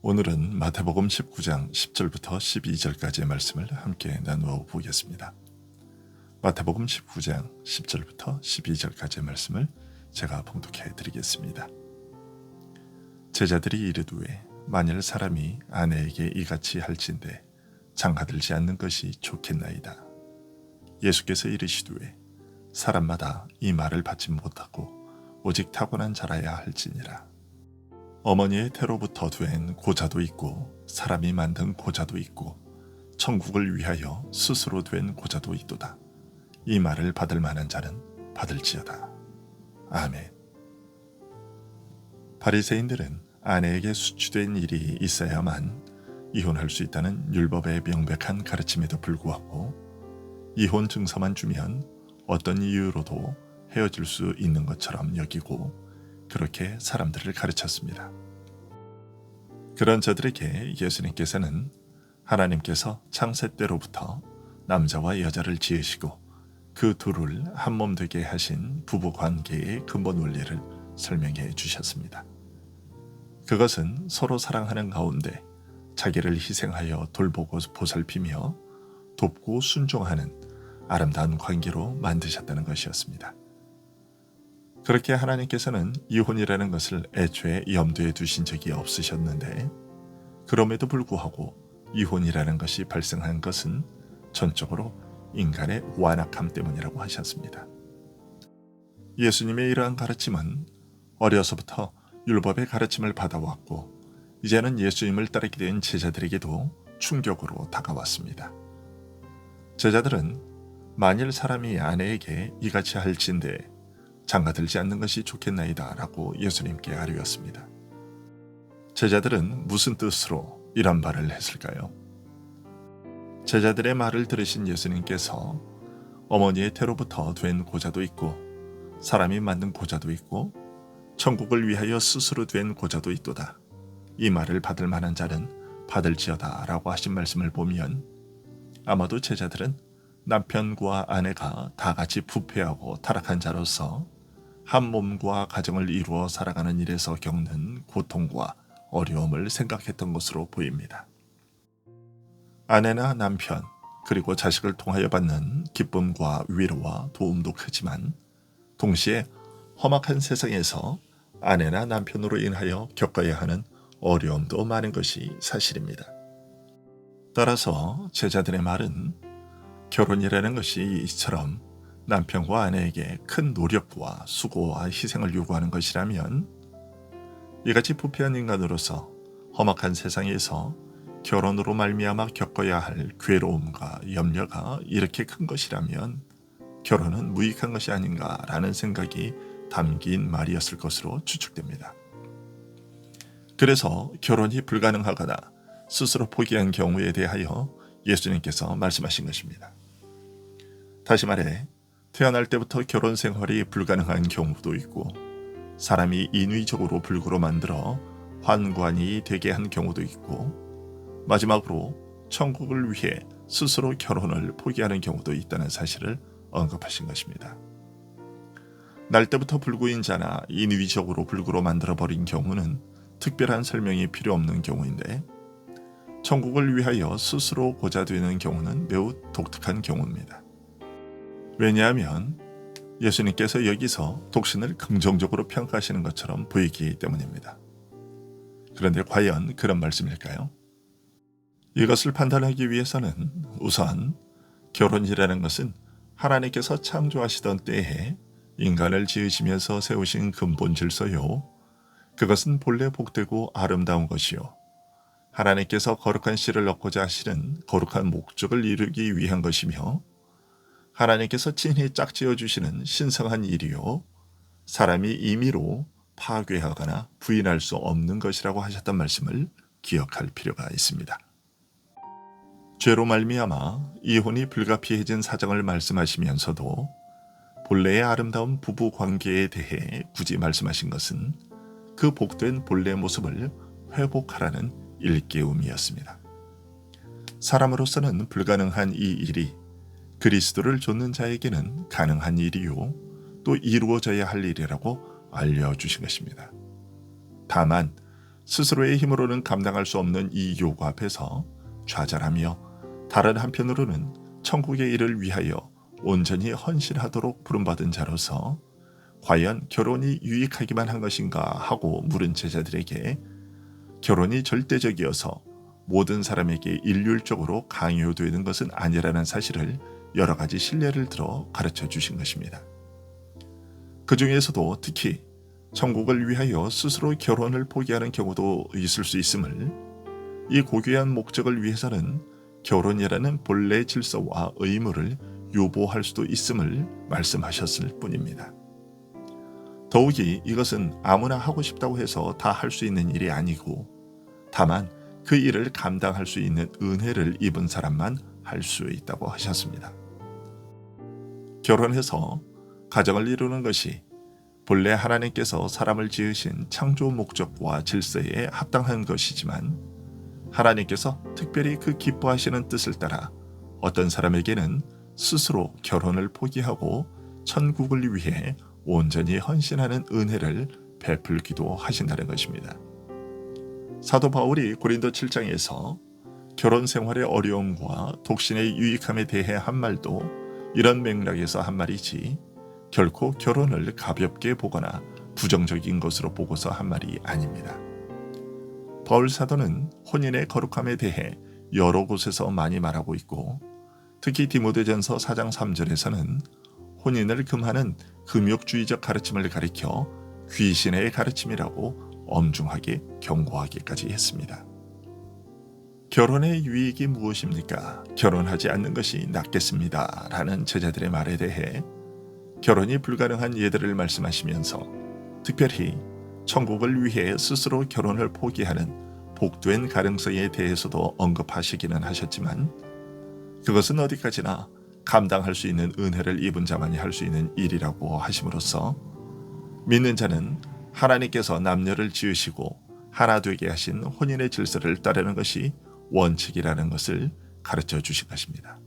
오늘은 마태복음 19장 10절부터 12절까지의 말씀을 함께 나누어 보겠습니다. 마태복음 19장 10절부터 12절까지의 말씀을 제가 봉독해 드리겠습니다. 제자들이 이르되 만일 사람이 아내에게 이같이 할진대 장가들지 않는 것이 좋겠나이다. 예수께서 이르시되 사람마다 이 말을 받지 못하고 오직 타고난 자라야 할지니라. 어머니의 태로부터 된 고자도 있고 사람이 만든 고자도 있고 천국을 위하여 스스로 된 고자도 있도다. 이 말을 받을 만한 자는 받을지어다. 아멘. 바리새인들은 아내에게 수취된 일이 있어야만 이혼할 수 있다는 율법의 명백한 가르침에도 불구하고 이혼 증서만 주면 어떤 이유로도 헤어질 수 있는 것처럼 여기고 그렇게 사람들을 가르쳤습니다. 그런 저들에게 예수님께서는 하나님께서 창세 때로부터 남자와 여자를 지으시고 그 둘을 한 몸 되게 하신 부부 관계의 근본 원리를 설명해 주셨습니다. 그것은 서로 사랑하는 가운데 자기를 희생하여 돌보고 보살피며 돕고 순종하는 아름다운 관계로 만드셨다는 것이었습니다. 그렇게 하나님께서는 이혼이라는 것을 애초에 염두에 두신 적이 없으셨는데 그럼에도 불구하고 이혼이라는 것이 발생한 것은 전적으로 인간의 완악함 때문이라고 하셨습니다. 예수님의 이러한 가르침은 어려서부터 율법의 가르침을 받아왔고 이제는 예수님을 따르게 된 제자들에게도 충격으로 다가왔습니다. 제자들은 만일 사람이 아내에게 이같이 할진대 장가들지 않는 것이 좋겠나이다 라고 예수님께 아뢰었습니다. 제자들은 무슨 뜻으로 이런 말을 했을까요? 제자들의 말을 들으신 예수님께서 어머니의 태로부터 된 고자도 있고 사람이 만든 고자도 있고 천국을 위하여 스스로 된 고자도 있도다. 이 말을 받을 만한 자는 받을지어다 라고 하신 말씀을 보면 아마도 제자들은 남편과 아내가 다 같이 부패하고 타락한 자로서 한 몸과 가정을 이루어 살아가는 일에서 겪는 고통과 어려움을 생각했던 것으로 보입니다. 아내나 남편, 그리고 자식을 통하여 받는 기쁨과 위로와 도움도 크지만 동시에 험악한 세상에서 아내나 남편으로 인하여 겪어야 하는 어려움도 많은 것이 사실입니다. 따라서 제자들의 말은 결혼이라는 것이 이처럼 남편과 아내에게 큰 노력과 수고와 희생을 요구하는 것이라면 이같이 부패한 인간으로서 험악한 세상에서 결혼으로 말미암아 겪어야 할 괴로움과 염려가 이렇게 큰 것이라면 결혼은 무익한 것이 아닌가라는 생각이 담긴 말이었을 것으로 추측됩니다. 그래서 결혼이 불가능하거나 스스로 포기한 경우에 대하여 예수님께서 말씀하신 것입니다. 다시 말해 태어날 때부터 결혼 생활이 불가능한 경우도 있고 사람이 인위적으로 불구로 만들어 환관이 되게 한 경우도 있고 마지막으로 천국을 위해 스스로 결혼을 포기하는 경우도 있다는 사실을 언급하신 것입니다. 날 때부터 불구인 자나 인위적으로 불구로 만들어 버린 경우는 특별한 설명이 필요 없는 경우인데 천국을 위하여 스스로 고자 되는 경우는 매우 독특한 경우입니다. 왜냐하면 예수님께서 여기서 독신을 긍정적으로 평가하시는 것처럼 보이기 때문입니다. 그런데 과연 그런 말씀일까요? 이것을 판단하기 위해서는 우선 결혼이라는 것은 하나님께서 창조하시던 때에 인간을 지으시면서 세우신 근본 질서요. 그것은 본래 복되고 아름다운 것이요. 하나님께서 거룩한 씨를 넣고자 하시는 거룩한 목적을 이루기 위한 것이며 하나님께서 친히 짝지어 주시는 신성한 일이요 사람이 임의로 파괴하거나 부인할 수 없는 것이라고 하셨던 말씀을 기억할 필요가 있습니다. 죄로 말미암아 이혼이 불가피해진 사정을 말씀하시면서도 본래의 아름다운 부부 관계에 대해 굳이 말씀하신 것은 그 복된 본래 모습을 회복하라는 일깨움이었습니다. 사람으로서는 불가능한 이 일이 그리스도를 좇는 자에게는 가능한 일이요 또 이루어져야 할 일이라고 알려주신 것입니다. 다만 스스로의 힘으로는 감당할 수 없는 이 요구 앞에서 좌절하며 다른 한편으로는 천국의 일을 위하여 온전히 헌신하도록 부름받은 자로서 과연 결혼이 유익하기만 한 것인가 하고 물은 제자들에게 결혼이 절대적이어서 모든 사람에게 일률적으로 강요되는 것은 아니라는 사실을 여러 가지 신뢰를 들어 가르쳐 주신 것입니다. 그 중에서도 특히 천국을 위하여 스스로 결혼을 포기하는 경우도 있을 수 있음을 이 고귀한 목적을 위해서는 결혼이라는 본래 질서와 의무를 유보할 수도 있음을 말씀하셨을 뿐입니다. 더욱이 이것은 아무나 하고 싶다고 해서 다 할 수 있는 일이 아니고 다만 그 일을 감당할 수 있는 은혜를 입은 사람만 할 수 있다고 하셨습니다. 결혼해서 가정을 이루는 것이 본래 하나님께서 사람을 지으신 창조 목적과 질서에 합당한 것이지만 하나님께서 특별히 그 기뻐하시는 뜻을 따라 어떤 사람에게는 스스로 결혼을 포기하고 천국을 위해 온전히 헌신하는 은혜를 베풀기도 하신다는 것입니다. 사도 바울이 고린도 7장에서 결혼 생활의 어려움과 독신의 유익함에 대해 한 말도 이런 맥락에서 한 말이지 결코 결혼을 가볍게 보거나 부정적인 것으로 보고서 한 말이 아닙니다. 바울 사도는 혼인의 거룩함에 대해 여러 곳에서 많이 말하고 있고 특히 디모데전서 4장 3절에서는 혼인을 금하는 금욕주의적 가르침을 가리켜 귀신의 가르침이라고 엄중하게 경고하기까지 했습니다. 결혼의 유익이 무엇입니까? 결혼하지 않는 것이 낫겠습니다. 라는 제자들의 말에 대해 결혼이 불가능한 예들을 말씀하시면서 특별히 천국을 위해 스스로 결혼을 포기하는 복된 가능성에 대해서도 언급하시기는 하셨지만 그것은 어디까지나 감당할 수 있는 은혜를 입은 자만이 할 수 있는 일이라고 하심으로써 믿는 자는 하나님께서 남녀를 지으시고 하나 되게 하신 혼인의 질서를 따르는 것이 원칙이라는 것을 가르쳐 주신 것입니다.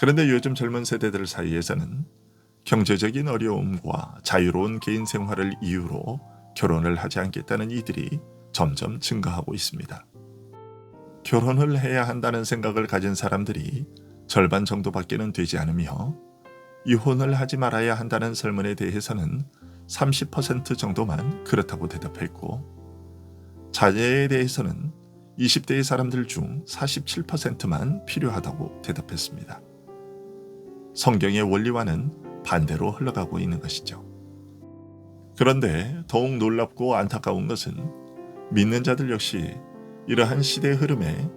그런데 요즘 젊은 세대들 사이에서는 경제적인 어려움과 자유로운 개인 생활을 이유로 결혼을 하지 않겠다는 이들이 점점 증가하고 있습니다. 결혼을 해야 한다는 생각을 가진 사람들이 절반 정도밖에는 되지 않으며 이혼을 하지 말아야 한다는 설문에 대해서는 30% 정도만 그렇다고 대답했고 자제에 대해서는 20대의 사람들 중 47%만 필요하다고 대답했습니다. 성경의 원리와는 반대로 흘러가고 있는 것이죠. 그런데 더욱 놀랍고 안타까운 것은 믿는 자들 역시 이러한 시대의 흐름에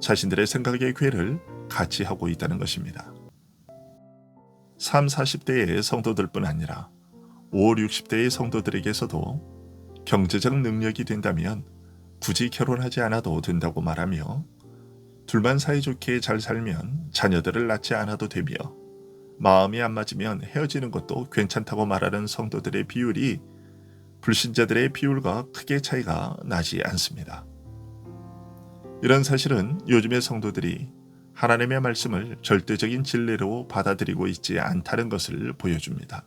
자신들의 생각의 괴를 같이 하고 있다는 것입니다. 3, 40대의 성도들뿐 아니라 5, 60대의 성도들에게서도 경제적 능력이 된다면 굳이 결혼하지 않아도 된다고 말하며 둘만 사이좋게 잘 살면 자녀들을 낳지 않아도 되며 마음이 안 맞으면 헤어지는 것도 괜찮다고 말하는 성도들의 비율이 불신자들의 비율과 크게 차이가 나지 않습니다. 이런 사실은 요즘의 성도들이 하나님의 말씀을 절대적인 진리로 받아들이고 있지 않다는 것을 보여줍니다.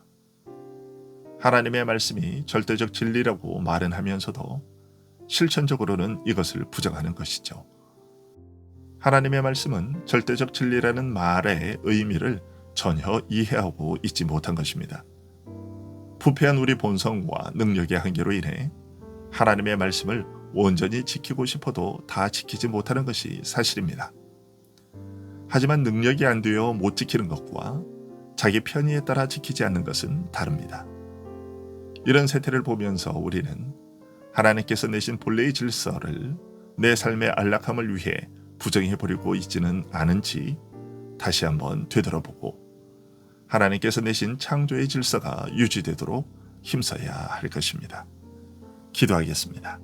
하나님의 말씀이 절대적 진리라고 말은 하면서도 실천적으로는 이것을 부정하는 것이죠. 하나님의 말씀은 절대적 진리라는 말의 의미를 전혀 이해하고 있지 못한 것입니다. 부패한 우리 본성과 능력의 한계로 인해 하나님의 말씀을 온전히 지키고 싶어도 다 지키지 못하는 것이 사실입니다. 하지만 능력이 안 되어 못 지키는 것과 자기 편의에 따라 지키지 않는 것은 다릅니다. 이런 세태를 보면서 우리는 하나님께서 내신 본래의 질서를 내 삶의 안락함을 위해 부정해 버리고 있지는 않은지 다시 한번 되돌아보고 하나님께서 내신 창조의 질서가 유지되도록 힘써야 할 것입니다. 기도하겠습니다.